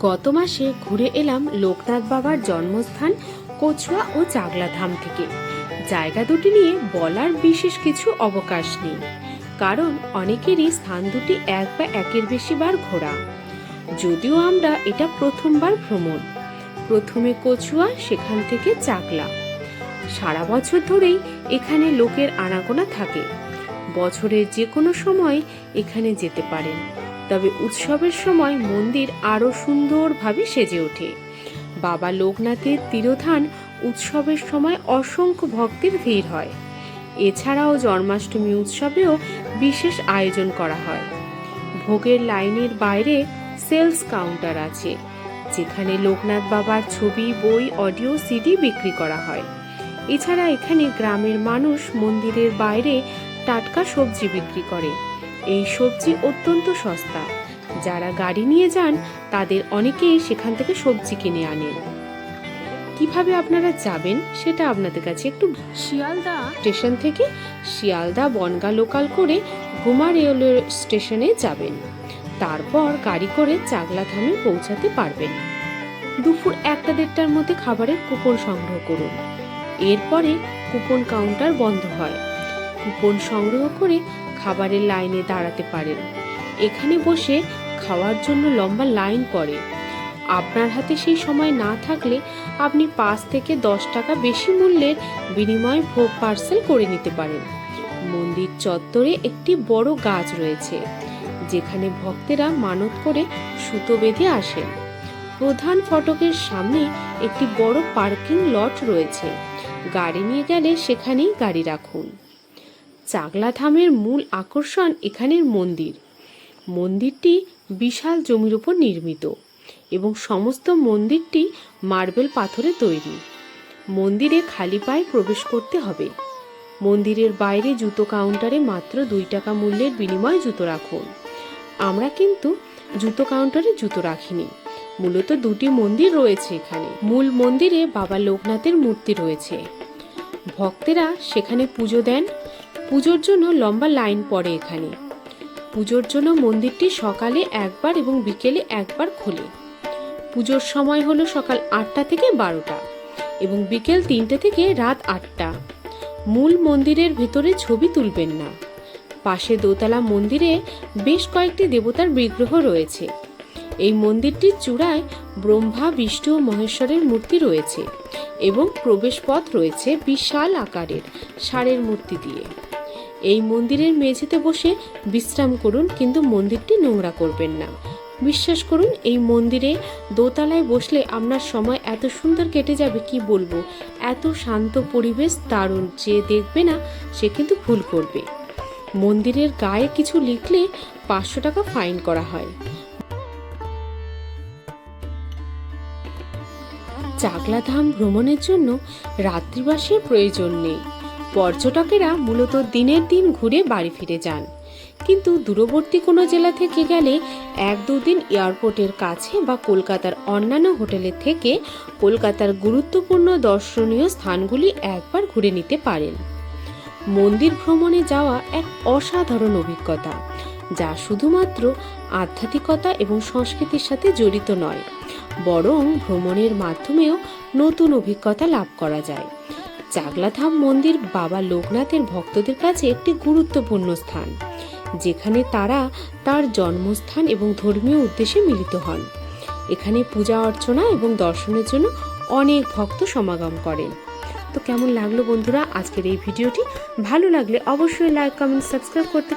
গত মাসে ঘুরে এলাম লোকনাথ বাবার জন্মস্থান কচুয়া ও চাগলা ধাম থেকে। জায়গা দুটি নিয়ে বলার বিশেষ কিছু অবকাশ নেই, কারণ অনেকেরই স্থান দুটি এক বা একের বেশি বার ঘোরা। যদিও আমরা এটা প্রথমবার ভ্রমণ, প্রথমে কচুয়া, সেখান থেকে চাকলা সারা বছর ধরেই এখানে লোকের আনাগোনা থাকে। বছরের যে কোনো সময় এখানে যেতে পারেন। তবে উৎসবের সময় মন্দির আরও সুন্দরভাবে সেজে ওঠে। বাবা লোকনাথের তিরোধান উৎসবের সময় অসংখ্য ভক্তের ভিড় হয়। এছাড়াও জন্মাষ্টমী উৎসবেও বিশেষ আয়োজন করা হয়। ভোগের লাইনের বাইরে সেলস কাউন্টার আছে, যেখানে লোকনাথ বাবার ছবি, বই, অডিও, সিডি বিক্রি করা হয়। এছাড়া এখানে গ্রামের মানুষ মন্দিরের বাইরে টাটকা সবজি বিক্রি করে। এই সবজি অত্যন্ত সস্তা। যারা গাড়ি নিয়ে যান তাদের অনেকেই সেখান থেকে সবজি কিনে আনেন। কীভাবে আপনারা যাবেন সেটা আপনাদের কাছে একটু শিয়ালদা। স্টেশন থেকে শিয়ালদা বনগা লোকাল করে ঘুমা রেলওয়ে স্টেশনে যাবেন। তারপর গাড়ি করে চাগলা চাগলাধামে পৌঁছাতে পারবেন। দুপুর একটা দেড়টার মধ্যে খাবারের কুপন সংগ্রহ করুন। এরপরে কুপন কাউন্টার বন্ধ হয়। কুপন সংগ্রহ করে খাবারের লাইনে দাঁড়াতে পারেন। এখানে বসে খাওয়ার জন্য লম্বা লাইন পড়ে আপনার হাতে সেই সময় না থাকলে আপনি পাঁচ থেকে দশ টাকা বেশি মূল্যের বিনিময়ে ভোগ পার্সেল করে নিতে পারেন। মন্দির চত্বরে একটি বড় গাছ রয়েছে, যেখানে ভক্তেরা মানত করে সুতো বেঁধে আসেন। প্রধান ফটকের সামনে একটি বড় পার্কিং লট রয়েছে। গাড়ি নিয়ে গেলে সেখানেই গাড়ি রাখুন। চাগলাধামের মূল আকর্ষণ এখানের মন্দির। মন্দিরটি বিশাল জমির ওপর নির্মিত এবং সমস্ত মন্দিরটি মার্বেল পাথরে তৈরি। মন্দিরে খালি পায়ে প্রবেশ করতে হবে। মন্দিরের বাইরে জুতো কাউন্টারে মাত্র দুই টাকা মূল্যের বিনিময়ে জুতো রাখুন। আমরা কিন্তু জুতো কাউন্টারে জুতো রাখিনি। মূলত দুটি মন্দির রয়েছে এখানে। মূল মন্দিরে বাবা লোকনাথের মূর্তি রয়েছে। ভক্তেরা সেখানে পুজো দেন। পুজোর জন্য লম্বা লাইন পড়ে এখানে। পুজোর জন্য মন্দিরটি সকালে একবার এবং বিকেলে একবার খোলে। পুজোর সময় হলো সকাল আটটা থেকে বারোটা এবং বিকেল তিনটে থেকে রাত আটটা। মূল মন্দিরের ভেতরে ছবি তুলবেন না। পাশে দোতলা মন্দিরে বেশ কয়েকটি দেবতার বিগ্রহ রয়েছে। এই মন্দিরটির চূড়ায় ব্রহ্মা, বিষ্ণু মহেশ্বরের মূর্তি রয়েছে এবং প্রবেশপথ রয়েছে বিশাল আকারের ষাঁড়ের মূর্তি দিয়ে। এই মন্দিরের মেঝেতে বসে বিশ্রাম করুন, কিন্তু মন্দিরটি নোংরা করবেন না। বিশ্বাস করুন, এই মন্দিরে দোতলায় বসলে আপনার সময় এত সুন্দর কেটে যাবে, কি বলব? এত শান্ত পরিবেশ, দারুণ। যে দেখবে না, সে কিন্তু ভুল করবে। মন্দিরের গায়ে কিছু লিখলে পাঁচশো টাকা ফাইন করা হয়। চাকলাধাম ভ্রমণের জন্য রাত্রিবাসের প্রয়োজন নেই। পর্যটকেরা মূলত দিনের দিন ঘুরে বাড়ি ফিরে যান। কিন্তু দূরবর্তী কোনো জেলা থেকে গেলে এক দুদিন এয়ারপোর্টের কাছে বা কলকাতার অন্যান্য হোটেলের থেকে কলকাতার গুরুত্বপূর্ণ দর্শনীয় স্থানগুলি একবার ঘুরে নিতে পারেন। মন্দির ভ্রমণে যাওয়া এক অসাধারণ অভিজ্ঞতা, যা শুধুমাত্র আধ্যাত্মিকতা এবং সংস্কৃতির সাথে জড়িত নয়, বরং ভ্রমণের মাধ্যমেও নতুন অভিজ্ঞতা লাভ করা যায়। চাগলাধাম মন্দির বাবা লোকনাথের ভক্তদের কাছে একটি গুরুত্বপূর্ণ স্থান, যেখানে তারা তার জন্মস্থান এবং ধর্মীয় উদ্দেশ্যে মিলিত হন। এখানে পূজা অর্চনা এবং দর্শনের জন্য অনেক ভক্ত সমাগম করেন। তো কেমন লাগল বন্ধুরা আজকের এই ভিডিওটি? ভালো লাগলে অবশ্যই লাইক কমেন্ট সাবস্ক্রাইব করতে